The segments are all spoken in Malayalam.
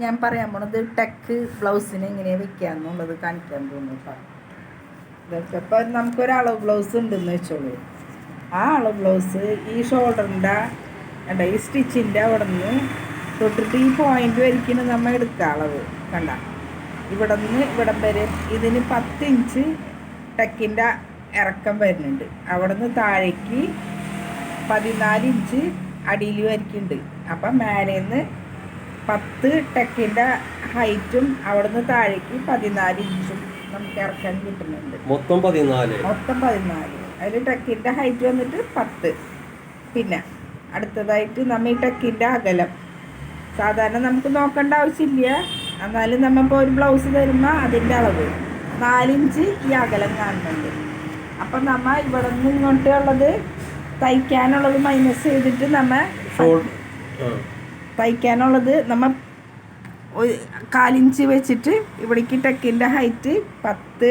ഞാൻ പറയാൻ പോണത് ടെക്ക് ബ്ലൗസിന് എങ്ങനെയാ വെക്കാന്നുള്ളത് കാണിക്കാൻ പോകുന്നു കേട്ടോ ഇതൊക്കെ ഇപ്പോൾ നമുക്കൊരു അളവ് ബ്ലൗസ് ഉണ്ടെന്ന് വെച്ചോളൂ. ആ അളവ് ബ്ലൗസ് ഈ ഷോൾഡറിന്റെ കണ്ട ഈ സ്റ്റിച്ചിന്റെ അവിടെ നിന്ന് തൊട്ടിട്ട് ഈ പോയിന്റ് വരയ്ക്കുന്ന നമ്മൾ എടുക്കുക അളവ് കണ്ട? ഇവിടെ നിന്ന് ഇവിടം വരെ ഇതിന് പത്ത് ഇഞ്ച് ടെക്കിന്റെ ഇറക്കം വരുന്നുണ്ട്. അവിടെ നിന്ന് താഴേക്ക് പതിനാല് ഇഞ്ച് അടിയിൽ വരയ്ക്കുന്നുണ്ട്. അപ്പം മേലേന്ന് പത്ത് ടെക്കിന്റെ ഹൈറ്റും അവിടുന്ന് താഴേക്ക് പതിനാല് ഇഞ്ചും നമുക്ക് ഇറക്കാൻ കിട്ടുന്നുണ്ട്. മൊത്തം പതിനാല്. മൊത്തം പതിനാല്. അതിൽ ടെക്കിന്റെ ഹൈറ്റ് വന്നിട്ട് പത്ത്. പിന്നെ അടുത്തതായിട്ട് നമ്മ ഈ ടെക്കിന്റെ അകലം. സാധാരണ നമുക്ക് നോക്കേണ്ട ആവശ്യമില്ല. എന്നാലും നമ്മളിപ്പോൾ ഒരു ബ്ലൗസ് തരുമ്പോൾ അതിന്റെ അളവ്. നാലിഞ്ച് ഈ അകലം കാണുന്നുണ്ട്. അപ്പം നമ്മൾ ഇവിടെ നിന്ന് ഇങ്ങോട്ടുള്ളത് തയ്ക്കാനുള്ളത് മൈനസ് ചെയ്തിട്ട് നമ്മൾ തയ്ക്കാനുള്ളത് നമ്മൾ ഒരു കാലിഞ്ച് വെച്ചിട്ട് ഇവിടേക്ക് ടെക്കിന്റെ ഹൈറ്റ് പത്ത്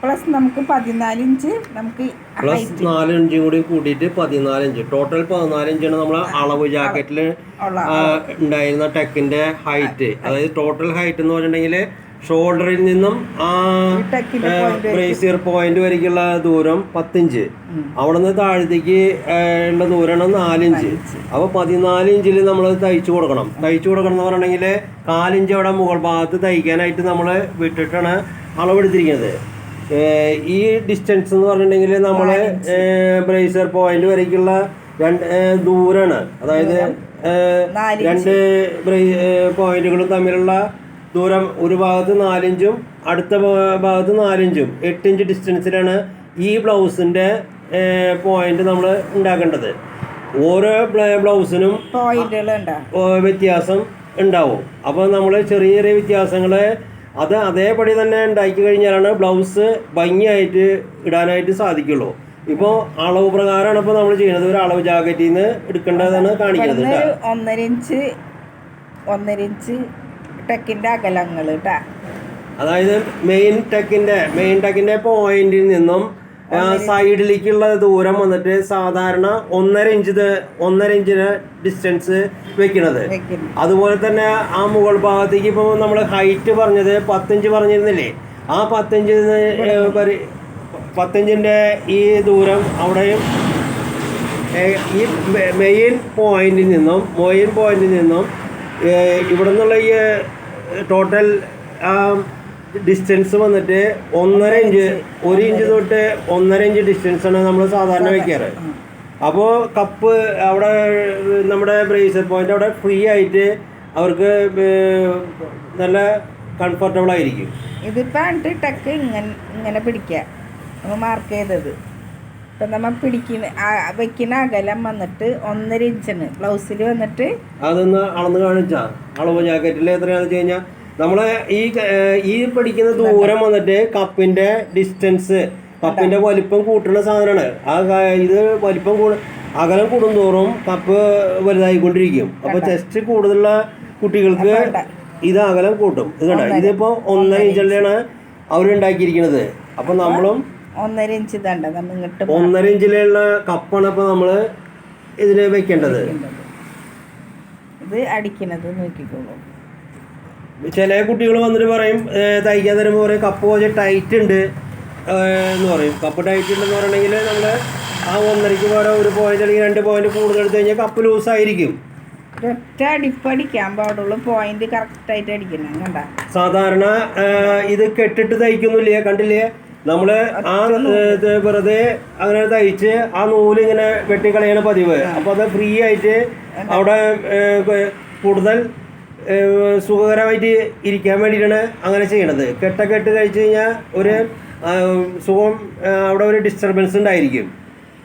പ്ലസ് നമുക്ക് പതിനാല് ഇഞ്ച് നമുക്ക് പ്ലസ് നാല് ഇഞ്ചും കൂടി കൂട്ടിയിട്ട് പതിനാല് ഇഞ്ച്. ടോട്ടൽ പതിനാല് ഇഞ്ചാണ് നമ്മൾ അളവ് ജാക്കറ്റിൽ ഉണ്ടായിരുന്ന ടെക്കിന്റെ ഹൈറ്റ്. അതായത് ടോട്ടൽ ഹൈറ്റ് എന്ന് പറഞ്ഞിട്ടുണ്ടെങ്കിൽ ഷോൾഡറിൽ നിന്നും ആ ബ്രേസിയർ പോയിന്റ് വരേക്കുള്ള ദൂരം പത്തിഞ്ച്. അവിടെ നിന്ന് താഴത്തേക്ക് ഉള്ള ദൂരമാണ് നാലിഞ്ച്. അപ്പോൾ പതിനാല് ഇഞ്ചിൽ നമ്മൾ തയ്ച്ചു കൊടുക്കണം. തയ്ച്ചു കൊടുക്കണം എന്ന് പറഞ്ഞിട്ടുണ്ടെങ്കിൽ കാലിഞ്ച് അവിടെ മുകൾ ഭാഗത്ത് തയ്ക്കാനായിട്ട് നമ്മൾ വിട്ടിട്ടാണ് അളവെടുത്തിരിക്കുന്നത്. ഈ ഡിസ്റ്റൻസ് എന്ന് പറഞ്ഞിട്ടുണ്ടെങ്കിൽ നമ്മൾ ബ്രേസർ പോയിന്റ് വരേക്കുള്ള രണ്ട് ദൂരമാണ് അതായത് രണ്ട് പോയിന്റുകളും തമ്മിലുള്ള ദൂരം ഒരു ഭാഗത്ത് നാലിഞ്ചും അടുത്ത ഭാഗത്ത് നാലിഞ്ചും. എട്ടിഞ്ച് ഡിസ്റ്റൻസിലാണ് ഈ ബ്ലൗസിന്റെ പോയിന്റ് നമ്മൾ ഉണ്ടാക്കേണ്ടത്. ഓരോ ബ്ലൗസിനും പോയിന്റുകൾ വ്യത്യാസം ഉണ്ടാവും. അപ്പോൾ നമ്മൾ ചെറിയ ചെറിയ വ്യത്യാസങ്ങൾ അത് അതേപടി തന്നെ ഉണ്ടാക്കി കഴിഞ്ഞാലാണ് ബ്ലൗസ് ഭംഗിയായിട്ട് ഇടാനായിട്ട് സാധിക്കുള്ളൂ. ഇപ്പോൾ അളവ് പ്രകാരമാണ് ഇപ്പോൾ നമ്മൾ ചെയ്യുന്നത്. ഒരു അളവ് ജാക്കറ്റിൽ നിന്ന് എടുക്കേണ്ടതാണ് കാണിക്കുന്നത് ഒന്നര ഇഞ്ച് ഒന്നര ഇഞ്ച് ടെക്കിന്റെ അകലങ്ങൾ കേട്ടാ അതായത് മെയിൻ ടെക്കിന്റെ മെയിൻ ടെക്കിന്റെ പോയിന്റിൽ നിന്നും സൈഡിലേക്കുള്ള ദൂരം വന്നിട്ട് സാധാരണ ഒന്നര ഇഞ്ച് ഒന്നര ഇഞ്ചിന് ഡിസ്റ്റൻസ് വെക്കണത് അതുപോലെ തന്നെ ആ മുകൾ ഭാഗത്തേക്ക് ഇപ്പോൾ നമ്മൾ ഹൈറ്റ് പറഞ്ഞത് പത്തിഞ്ച് പറഞ്ഞിരുന്നില്ലേ? ആ പത്തിഞ്ച് പത്തിഞ്ചിന്റെ ഈ ദൂരം അവിടെയും ഈ മെയിൻ പോയിന്റിൽ നിന്നും മെയിൻ പോയിന്റിൽ നിന്നും ഇവിടെ നിന്നുള്ള ഈ ടോട്ടൽ ഡിസ്റ്റൻസ് വന്നിട്ട് ഒന്നര ഇഞ്ച് ഒരു ഇഞ്ച് തൊട്ട് ഒന്നര ഇഞ്ച് ഡിസ്റ്റൻസ് ആണ് നമ്മൾ സാധാരണ വെക്കാറ്. അപ്പോൾ കപ്പ് അവിടെ നമ്മുടെ ബ്രേസർ പോയിന്റ് അവിടെ ഫ്രീ ആയിട്ട് അവർക്ക് നല്ല കംഫർട്ടബിൾ ആയിരിക്കും. ഇതിപ്പോൾ എന്നിട്ട് ടെക്ക് ഇങ്ങനെ ഇങ്ങനെ പിടിക്കുക മാർക്ക് ചെയ്തത്. ഇപ്പം നമ്മൾ പിടിക്കുന്ന വെക്കുന്ന അകലം വന്നിട്ട് ഒന്നര ഇഞ്ചാണ് ബ്ലൗസിൽ വന്നിട്ട് അതൊന്ന് അളന്ന് കാണിച്ചാ. അളവ് ജാക്കറ്റിൽ എത്രയാണെന്ന് വെച്ച് കഴിഞ്ഞാൽ നമ്മളെ ഈ ഈ പിടിക്കുന്ന ദൂരം വന്നിട്ട് കപ്പിന്റെ ഡിസ്റ്റൻസ് കപ്പിന്റെ വലിപ്പം കൂട്ടുന്ന സാധനമാണ്. ആ ഇത് വലിപ്പം കൂടു അകലം കൂടുന്തോറും കപ്പ് വലുതായിക്കൊണ്ടിരിക്കും. അപ്പൊ ചെസ്റ്റ് കൂടുതലുള്ള കുട്ടികൾക്ക് ഇത് അകലം കൂട്ടും. ഇത് കണ്ട. ഇതിപ്പോ ഒന്നര ഇഞ്ചിലാണ് അവരുണ്ടാക്കിയിരിക്കുന്നത് അപ്പൊ നമ്മളും ഒന്നര ഇഞ്ച് ഇതണ്ട നമ്മൾ ഇങ്ങോട്ട് ഒന്നര ഇഞ്ചിലുള്ള കപ്പാണ് ഇപ്പൊ നമ്മൾ ഇതിൽ വെക്കേണ്ടത്. ഇത് അടിക്കണത് നോക്കിക്കോളൂ. ചില കുട്ടികൾ വന്നിട്ട് പറയും തയ്ക്കാൻ തരുമ്പോൾ പറയും കപ്പ് കുറച്ച് ടൈറ്റ് ഉണ്ട് എന്ന് പറയും. കപ്പ് ടൈറ്റ് ഉണ്ടെന്ന് പറയണമെങ്കിൽ നമ്മൾ ആ ഒന്നരയ്ക്ക് പകരം ഒരു പോയിന്റ് അല്ലെങ്കിൽ രണ്ട് പോയിന്റ് കൂടുതൽ എടുത്തു കഴിഞ്ഞാൽ കപ്പ് ലൂസ് ആയിരിക്കും. ഒറ്റ അടിപ്പടിക്കാൻ പാടുള്ളൂ. പോയിന്റ് കറക്റ്റായിട്ട് അടിക്കണം. കണ്ട? സാധാരണ ഇത് കെട്ടിട്ട് തയ്ക്കുന്നില്ലേ? കണ്ടില്ലേ? നമ്മൾ ആ വെറുതെ അങ്ങനെ തയ്ച്ച് ആ നൂൽ ഇങ്ങനെ വെട്ടിക്കളയാണ് പതിവ്. അപ്പോൾ അത് ഫ്രീ ആയിട്ട് അവിടെ കൂടുതൽ സുഖകരമായിട്ട് ഇരിക്കാൻ വേണ്ടിയിട്ടാണ് അങ്ങനെ ചെയ്യണത്. കെട്ടൊക്കെ ഇട്ട് കഴിച്ചു കഴിഞ്ഞാൽ ഒരു സുഖം അവിടെ ഒരു ഡിസ്റ്റർബൻസ് ഉണ്ടായിരിക്കും.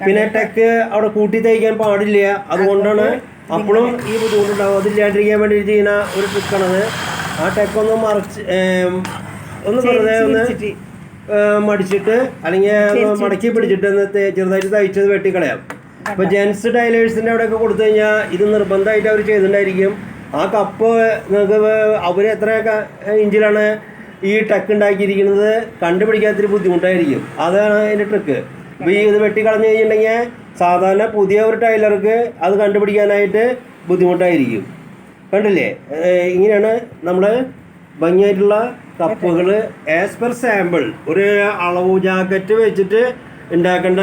പിന്നെ ടെക്ക് അവിടെ കൂട്ടി തയ്ക്കാൻ പാടില്ല. അതുകൊണ്ടാണ് അപ്പോഴും ഈ ബുദ്ധിമുട്ടുണ്ടാവും അതില്ലാണ്ടിരിക്കാൻ വേണ്ടി ചെയ്യുന്ന ഒരു ട്രിക്കാണത് ആ ടെക്കൊന്ന് മറിച്ച് ഒന്ന് വെറുതെ ഒന്ന് മടിച്ചിട്ട് അല്ലെങ്കിൽ മടക്കി പിടിച്ചിട്ട് ചെറുതായിട്ട് തയ്ച്ചത് വെട്ടിക്കളയാം. അപ്പൊ ജെൻസ് ടൈലേഴ്സിന്റെ അവിടെയൊക്കെ കൊടുത്തു കഴിഞ്ഞാൽ ഇത് നിർബന്ധമായിട്ട് അവർ ചെയ്തിട്ടുണ്ടായിരിക്കും. ആ കപ്പ് നിങ്ങൾക്ക് അവർ എത്ര ഇഞ്ചിലാണ് ഈ ടക്ക് ഉണ്ടാക്കിയിരിക്കുന്നത് കണ്ടുപിടിക്കാത്തൊരു ബുദ്ധിമുട്ടായിരിക്കും. അതാണ് അതിന്റെ ട്രിക്ക് അപ്പൊ ഈ ഇത് വെട്ടിക്കളഞ്ഞു കഴിഞ്ഞിട്ടുണ്ടെങ്കിൽ സാധാരണ പുതിയ ഒരു ടൈലർക്ക് അത് കണ്ടുപിടിക്കാനായിട്ട് ബുദ്ധിമുട്ടായിരിക്കും. കണ്ടില്ലേ? ഇങ്ങനെയാണ് നമ്മൾ ഭംഗിയായിട്ടുള്ള കപ്പുകൾ ആസ് പെർ സാമ്പിൾ ഒരു അളവ് ജാക്കറ്റ് വെച്ചിട്ട് ഉണ്ടാക്കേണ്ട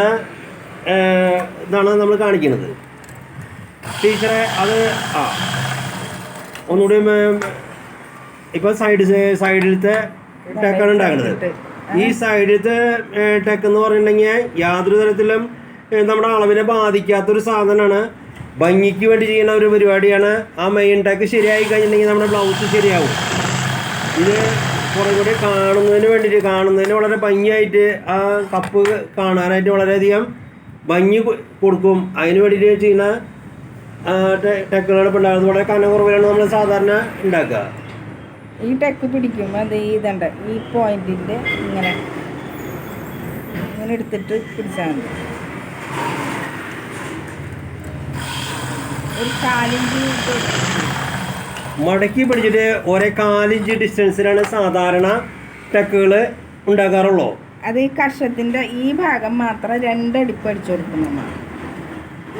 ഇതാണ് നമ്മൾ കാണിക്കുന്നത്. ടീച്ചറെ അത് ആ. ഒന്നുകൂടി ഇപ്പൊ സൈഡ് സൈഡിലത്തെ ടെക്കാണ് ഉണ്ടാക്കുന്നത്. ഈ സൈഡിലത്തെ ടെക്ക് എന്ന് പറഞ്ഞിട്ടുണ്ടെങ്കിൽ യാതൊരു തരത്തിലും നമ്മുടെ അളവിനെ ബാധിക്കാത്തൊരു സാധനമാണ്. ഭംഗിക്ക് വേണ്ടി ചെയ്യുന്ന ഒരു പരിപാടിയാണ്. ആ മെയിൻ ടെക്ക് ശരിയായി കഴിഞ്ഞിട്ടുണ്ടെങ്കിൽ നമ്മുടെ ബ്ലൗസ് ശരിയാവും. ഇത് കുറേ കൂടി കാണുന്നതിന് വേണ്ടിയിട്ട് കാണുന്നതിന് വളരെ ഭംഗിയായിട്ട് ആ കപ്പ് കാണാനായിട്ട് വളരെയധികം ഭംഗി കൊടുക്കും. അതിന് വേണ്ടിയിട്ട് ചെയ്യുന്ന ടെക്കുകളൊക്കെ ഉണ്ടാകുന്നത്. വളരെ കനകുറവിലാണ് നമ്മൾ സാധാരണ ഉണ്ടാക്കുക. ഈ ടെക്ക് പിടിക്കുമ്പോൾ ഈ ഇതുണ്ട്. ഈ പോയിന്റിന്റെ ഇങ്ങനെ. ഇങ്ങനെ എടുത്തിട്ട് പിടിച്ചാൽ മതി. ഒരു കാലിഞ്ച് മടക്കി പിടിച്ചിട്ട് ഒരേ കാലിഞ്ച് ഡിസ്റ്റൻസിലാണ് സാധാരണ ടെക്കുകൾ ഉണ്ടാക്കാറുള്ളൂ അത് ഈ കർഷത്തിന്റെ ഈ ഭാഗം മാത്രം രണ്ടടിപ്പ് അടിച്ചു കൊടുക്കുന്ന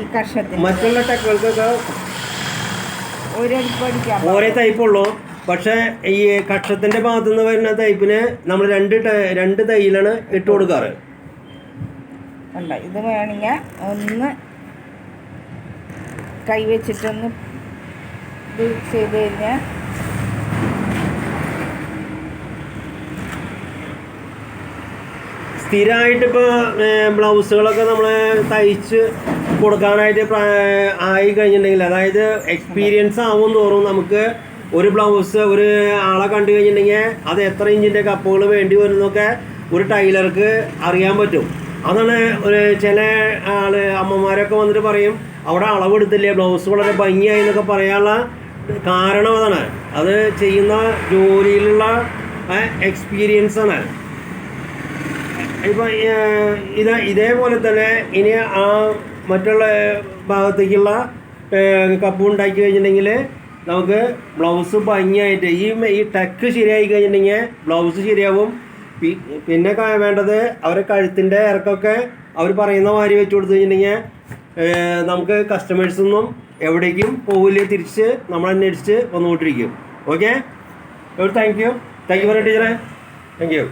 ഈ കർഷത്തിന് മറ്റുള്ള ടെക്കുകൾക്കൊക്കെ ഒരടിപ്പ് അടിക്കാം ഒരേ തൈപ്പുള്ളൂ പക്ഷേ ഈ കക്ഷത്തിന്റെ ഭാഗത്തു നിന്ന് വരുന്ന തൈപ്പിന് നമ്മൾ രണ്ട് രണ്ട് തൈയിലാണ് ഇട്ട് കൊടുക്കാറ്. ഇത് വേണമെങ്കിൽ ഒന്ന് കൈ വെച്ചിട്ടൊന്ന് ഇത് ചെയ്ത് കഴിഞ്ഞാൽ സ്ഥിരമായിട്ട് ഇപ്പോൾ ബ്ലൗസുകളൊക്കെ നമ്മൾ തയ്ച്ച് കൊടുക്കാനായിട്ട് ആയി കഴിഞ്ഞിട്ടുണ്ടെങ്കിൽ അതായത് എക്സ്പീരിയൻസ് ആവും തോറും നമുക്ക് ഒരു ബ്ലൗസ് ഒരു ആളെ കണ്ടു കഴിഞ്ഞിട്ടുണ്ടെങ്കിൽ അത് എത്ര ഇഞ്ചിന്റെ കപ്പുകൾ വേണ്ടി വരുന്നൊക്കെ ഒരു ടൈലർക്ക് അറിയാൻ പറ്റും. അതാണ് ഒരു ചില ആൾ അമ്മമാരൊക്കെ വന്നിട്ട് പറയും അവിടെ അളവെടുത്തില്ലേ? ബ്ലൗസ് വളരെ ഭംഗിയായി എന്നൊക്കെ പറയാനുള്ള കാരണം അതാണ് അത് ചെയ്യുന്ന ജോലിയിലുള്ള എക്സ്പീരിയൻസ് ആണ്. ഇപ്പം ഇത് ഇതേപോലെ തന്നെ ഇനി ആ മറ്റുള്ള ഭാഗത്തേക്കുള്ള കപ്പ് ഉണ്ടാക്കി കഴിഞ്ഞിട്ടുണ്ടെങ്കിൽ നമുക്ക് ബ്ലൗസ് ഭംഗിയായിട്ട് ഈ ഈ ടക്ക് ശരിയായി കഴിഞ്ഞിട്ടുണ്ടെങ്കിൽ ബ്ലൗസ് ശരിയാവും. പിന്നെ വേണ്ടത് അവരെ കഴുത്തിന്റെ ഇറക്കമൊക്കെ അവർ പറയുന്ന മാതിരി വെച്ച് കൊടുത്തു കഴിഞ്ഞിട്ടുണ്ടെങ്കിൽ നമുക്ക് കസ്റ്റമേഴ്സൊന്നും എവിടേക്കും പോവില്ല തിരിച്ച് നമ്മൾ അന്വേഷിച്ച് വന്നുകൊണ്ടിരിക്കും. Okay thank you thank you പറയാം ടീച്ചറെ thank you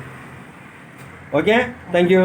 okay thank you